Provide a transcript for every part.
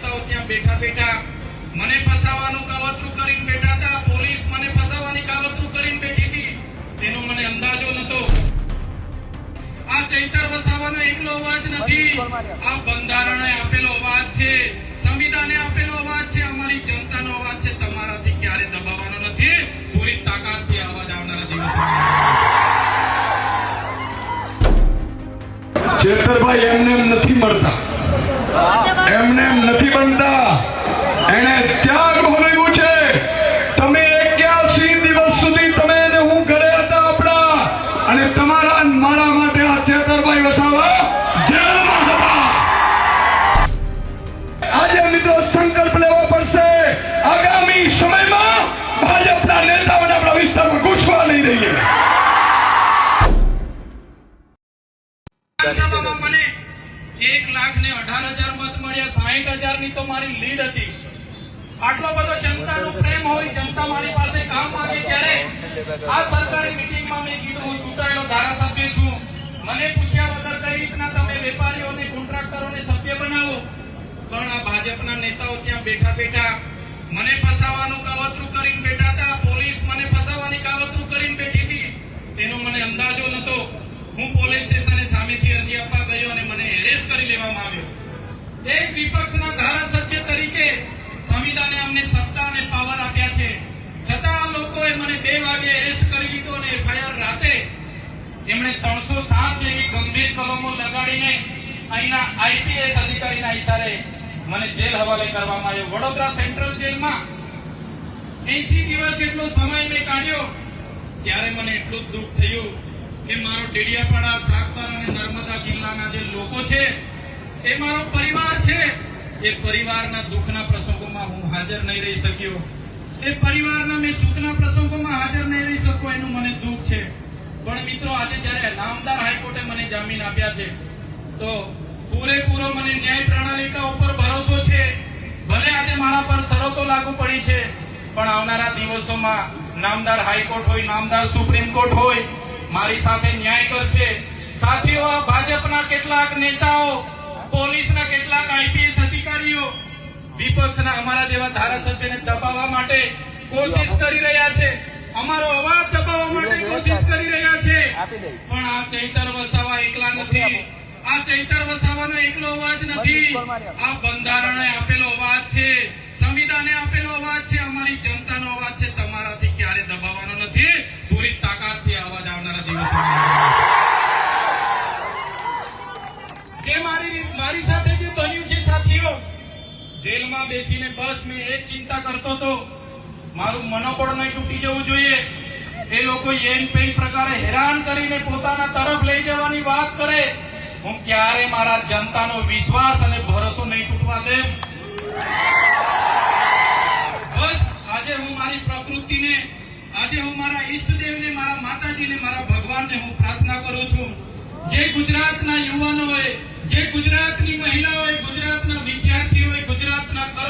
નેતાઓ ત્યાં બેઠા બેઠા, મને ફસાવાનું કાવતરું કરીને બેઠા હતા, પોલીસ મને ફસાવાની કાવતરું કરીને બેઠી હતી. તેનો મને અંદાજો નતો આ ચૈતર વસાવાનો એકલો અવાજ નથી. આ બંધારણે આપેલો અવાજ છે. સંવિધાને આપેલો અવાજ છે. અમારી જનતાનો અવાજ છે. તમારાથી ક્યારે દબાવવાનો નથી. પૂરી તાકાતથી અવાજ આવનારા જીવન ચેતરભાઈ એમને એમ નથી મળતા. એમને એમ નથી બનતા. એને ત્યાગ ભોગવ્યું છે. તમે એક્યાસી દિવસ સુધી તમે એને હું ઘરે હતા આપણા. અને તમારા મારા માટે આ ચેતરભાઈ વસાવા જેલમાં હતા. આજે મિત્રો સંકલ્પ લેવો પડશે. આગામી સમયમાં ભાજપના નેતાઓને આપણા વિસ્તારમાં ઘૂસવા નહીં દઈએ. એક લાખ ને અઢાર હજાર મત મળ્યા, સાહીઠ હજારની તો મારી લીડ હતી. આટલો બધો જનતાનો પ્રેમ હોય, જનતા મારી પાસે કામ માંગે ત્યારે આ સરકારી મીટિંગમાં મેં કીધું, હું ચૂંટાયેલો ધારાસભ્ય છું. મને પૂછ્યા વગર કઈ રીતના તમે વેપારીઓને કોન્ટ્રાક્ટરોને સભ્ય બનાવો? પણ આ ભાજપના નેતાઓ ત્યાં બેઠા બેઠા મને ફસાવાનું કાવતરું કરીને બેઠા હતા. પોલીસ મને ફસાવાની કાવતરું કરીને બેઠી હતી. તેનો મને અંદાજો નતો હું પોલીસ સ્ટેશને સામેથી અરજી આપવા ગયો અને મને એરેસ્ટ કરી લેવામાં આવ્યો. એક વિપક્ષના ધારાસભ્ય તરીકે સંવિધાને અમને સત્તા અને પાવર આપ્યા છે. છતાં આ લોકોએ મને બે વાગે એરેસ્ટ કરી લીધો અને એફઆઈઆર રાતે એમણે ત્રણસો સાત જેવી ગંભીર કલમો લગાડીને અહીંના આઈપીએસ અધિકારીના ઈશારે મને જેલ હવાલે કરવામાં આવ્યો. વડોદરા સેન્ટ્રલ જેલમાં એસી દિવસ જેટલો સમય મેં કાઢ્યો, ત્યારે મને એટલું જ દુઃખ થયું કે મારો ડેડિયાપાડા સાગર અને નર્મદા જિલ્લાના જે લોકો છે, એ મારો પરિવાર છે. એ પરિવારના દુઃખના પ્રસંગોમાં હું હાજર નહીં રહી શક્યો. એ પરિવારના મેં સુખના પ્રસંગોમાં હાજર નહીં રહી શકો એનું મને દુઃખ છે. પણ મિત્રો, આજે જ્યારે નામદાર હાઈકોર્ટે મને જામીન આપ્યા છે, તો પૂરેપૂરો મને ન્યાય પ્રણાલિકા ઉપર ભરોસો છે. ભલે આજે મારા પર શરતો લાગુ પડી છે, પણ આવનારા દિવસોમાં નામદાર હાઈકોર્ટ હોય, નામદાર સુપ્રીમ કોર્ટ હોય મારી સાથે ન્યાય કરશે. સાથીઓ આ ભાજપના કેટલાક નેતાઓ પોલીસના કેટલાક આઈપીએસ અધિકારીઓ વિપક્ષના અમારા જેવા ધારાસભ્યને દબાવવા માટે કોશિશ કરી રહ્યા છે. અમારો અવાજ દબાવવા માટે કોશિશ કરી રહ્યા છે. પણ આ ચૈતર વસાવા એકલા નથી. આ ચૈતર વસાવાનો એકલો અવાજ નથી. આ બંધારણે આપેલો અવાજ છે. સંવિધાને આપેલો અવાજ છે. અમારી જનતાનો અવાજ છે. જેલમાં બેસીને બસ મેં એ ચિંતા કરતો હતો. મારું મનોબળ નહીં તૂટી જવું જોઈએ. એ લોકો એમ પેન પ્રકારે હેરાન કરીને પોતાના તરફ લઈ જવાની વાત કરે. હું ક્યારે મારા જનતાનો વિશ્વાસ અને ભરોસો નહીં તૂટવા દે? બસ, આજે હું મારી પ્રકૃતિને, આજે હું મારા ઈષ્ટદેવને, મારા માતાજીને, મારા ભગવાનને હું પ્રાર્થના કરું છું. જે ગુજરાતના યુવાનોએ, જે ગુજરાતની મહિલાઓએ ગુજરાતના ગુજરાતના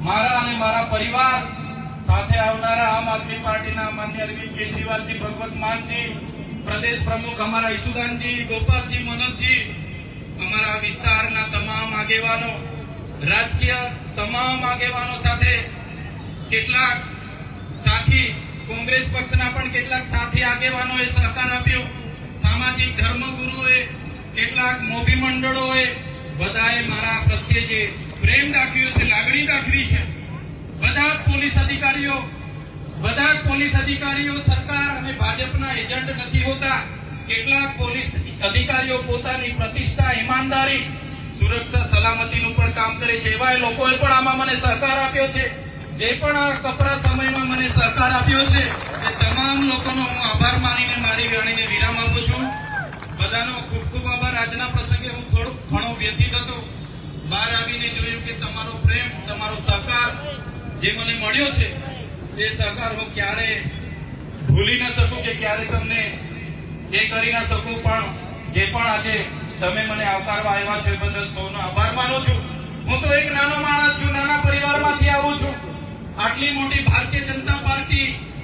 મારા અને મારા પરિવાર સાથે આવનારા આમ આદમી પાર્ટીના માન્ય અરવિંદ કેજરીવાલજી, ભગવત માનજી, પ્રદેશ પ્રમુખ અમારા ઈસુદાનજી, ગોપાલજી, મનોજજી, અમારા વિસ્તારના તમામ આગેવાનો, રાજકીય તમામ આગેવાનો સાથે કેટલાક સાથી કોંગ્રેસ પક્ષના પણ કેટલાક સાથી આગેવાનોએ સહકાર આપ્યો. સામાજિક ધર્મગુરુઓએ કેટલાક મોભી મંડળોએ બધાએ મારા પ્રત્યે જે પ્રેમ દાખવ્યો છે, લાગણી દાખવી છે, બધા જ પોલીસ અધિકારીઓ, બધા જ પોલીસ અધિકારીઓ સરકાર અને ભાજપના એજન્ટ નથી હોતા. કેટલાક પોલીસ અધિકારીઓ પોતાની પ્રતિષ્ઠા, ઈમાનદારી, સુરક્ષા, સલામતીનું પણ કામ કરે છે. એવા લોકોએ પણ આમાં મને સહકાર આપ્યો છે. જે પણ આ કપરા સમયમાં મને સહકાર આપ્યો છે, તે તમામ લોકોનો હું આભાર માનીને, મારી વાણીને વિરામ આપું છું. બધાનો ખૂબ ખૂબ આભાર. આજના પ્રસંગે હું થોડો ઘણો વ્યથિત હતો. બહાર આવીને જોયું કે તમારો પ્રેમ, તમારો સહકાર જે મને મળ્યો છે એ સહકાર હું ક્યારે ભૂલી ન શકું કે ક્યારે તમને એ કરી ના શકું. પણ જે પણ આજે તમે મને આવકારવા આવ્યા છો એ બદલ સૌનો આભાર માનું છું. હું તો એક નાનો માણસ છું, નાના પરિવારમાંથી આવું છું. આટલી મોટી ભારતીય જનતા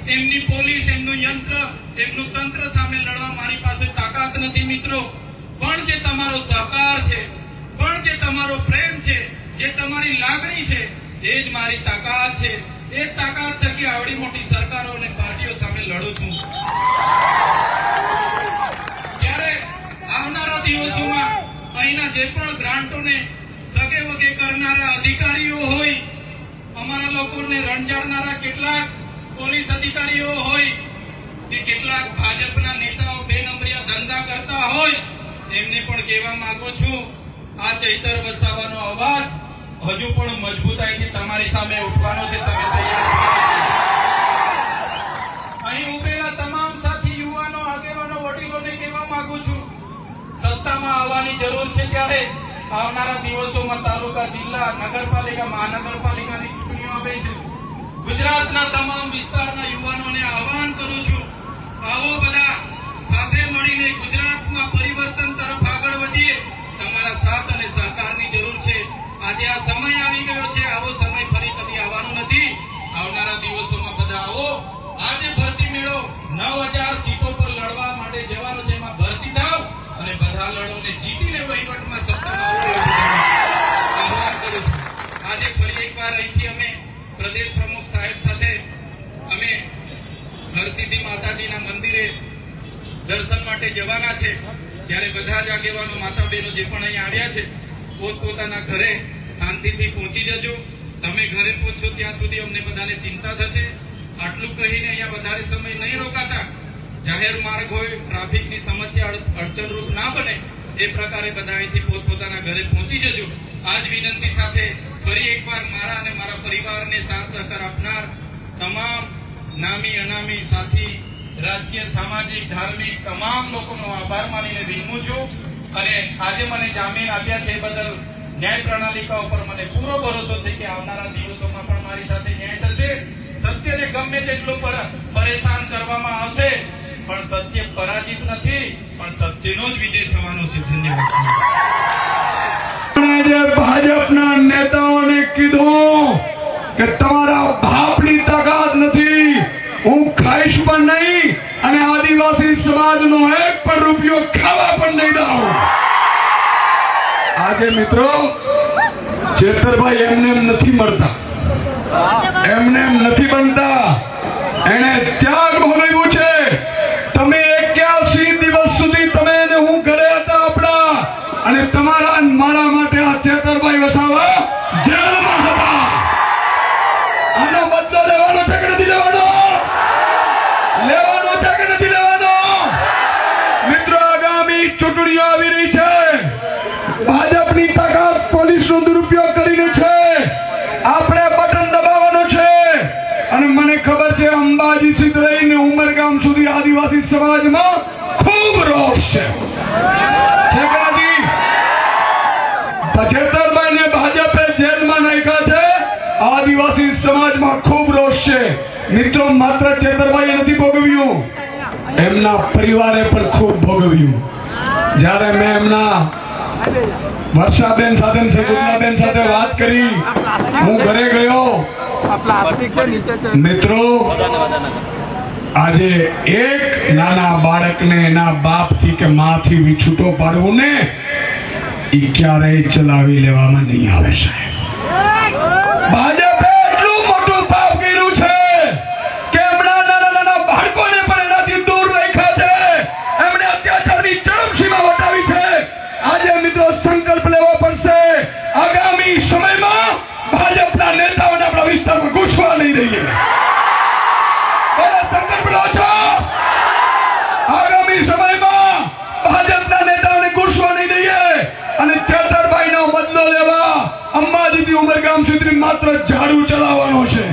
એમની પોલીસ, એમનું યંત્ર, એમનું તંત્ર સામે લડવા મારી પાસે તાકાત નથી મિત્રો. પણ જે તમારો સહકાર છે, પણ જે તમારો પ્રેમ છે, જે તમારી લાગણી છે, એ જ મારી તાકાત છે. એ તાકાત થકી આવડી મોટી સરકારો અને પાર્ટીઓ સામે લડું છું. ત્યારે આવનારા દિવસોમાં અહીંના જે પણ ગ્રાન્ટોને સગે વગે કરનારા અધિકારીઓ હોય, અમારા લોકોને રંજાડનારા કેટલાક પોલીસ અધિકારીઓ હોય કે કેટલાક ભાજપના નેતાઓ બે નંબરિયા ધંધા કરતા હોય, એમને પણ કહેવા માંગુ છું, આ ચૈતર વસાવાનો અવાજ હજુ પણ મજબૂતાઈથી તમારી સામે ઉઠવાનો છે તમે તૈયાર? અહીં ઉભેલા તમામ સાથી યુવાનો, આગેવાનો, વડીલોને કહેવા માંગુ છું, સત્તામાં આવવાની જરૂર છે ત્યારે આવનારા દિવસોમાં તાલુકા, જિલ્લા, નગરપાલિકા, મહાનગરપાલિકાની ચૂંટણીઓ આવે છે ગુજરાતના તમામ વિસ્તારના યુવાનોને આહવાન કરું છું. આવો બધા સાથે મળીને ગુજરાતમાં પરિવર્તન તરફ આગળ વધીએ. તમારા સાથ અને સહકારની જરૂર છે. આજે આ સમય આવી ગયો છે. આવો સમય ફરી કદી આવવાનો નથી. આવનારા દિવસોમાં હરસિદ્ધિ માતાજીના મંદિરે દર્શન માટે જવાના છે. ત્યારે બધા જ આગેવાનો માતા બહેનો જે પણ અહીંયા આવ્યા છે, પોતપોતાના ઘરે શાંતિથી પહોંચી જજો. તમે ઘરે પહોંચો ત્યાં સુધી અમને બધાને ચિંતા થશે. આટલું કહીને અહીંયા વધારે સમય નહીં રોકાતા. જાહેર માર્ગ હોય, ટ્રાફિકની સમસ્યા અડ- અડચણરૂપ ના બને, એ પ્રકારે બધા અહીંથી પોતપોતાના ઘરે પહોંચી જજો. આજ વિનંતી સાથે ફરી એકવાર મારા અને મારા પરિવારને સાથ સહકાર આપનાર તમામ નામી, અનામી સાથી, રાજકીય, સામાજિક, ધાર્મિક, તમામ લોકોનો આભાર માનીને વિનમું છું. અને આજે મને જામીન આપ્યા છે બદલ ન્યાય પ્રણાલિકા ઉપર મને પૂરો ભરોસો છે કે આવનારા દિવસોમાં પણ મારી સાથે ન્યાય થશે. સત્યને ગમે તેટલું પર- પરેશાન કરવામાં આવશે. પણ સત્ય પરાજિત નથી, પણ સત્યનો જ વિજય થવાનો છે. ધન્યવાદ. ભાજપના નેતાઓને કીધું કે તમારા બાપની તાકાત હું પણ નહીં અને આદિવાસી સમાજનો એક પણ રૂપિયો ખાવા પણ નહીં દઉં. આજે મિત્રો ચેતરભાઈ એમને એમ નથી મળતા. એમને એમ નથી બનતા. એને ત્યાગ ભોગવ્યું છે. તમે એક્યાસી દિવસ સુધી તમે હું ઘરે હતા આપણા. અને તમારા મારા માટે આ ચેતરભાઈ વસાવા ચૂંટણીઓ આવી રહી છે. ભાજપની તાકાત પોલીસનો દુરુપયોગ કરીને છે. આપણે બટન દબાવવાનો છે. અને મને ખબર છે, અંબાજી સુધી રહીને ઉમરગામ સુધી આદિવાસી સમાજમાં ખૂબ રોષ છે. છે આદિવાસી સમાજમાં ખૂબ રોષ છે. મિત્રો, માત્ર ચેતરભાઈ નથી ભોગવ્યું. એમના પરિવારે પણ ખૂબ ભોગવ્યું. જ્યારે મેં એમના વર્ષાબેન સાથે શકુંતલાબેન સાથે વાત કરી, હું ઘરે ગયો. મિત્રો, આજે એક નાના બાળકને એના બાપથી કે માથી વિછૂટો પાડવું ને એ ક્યારેય ચલાવી લેવામાં નહીં આવે સાહેબ. ઉમરગામ સુધી માત્ર ઝાડુ ચલાવવાનો છે.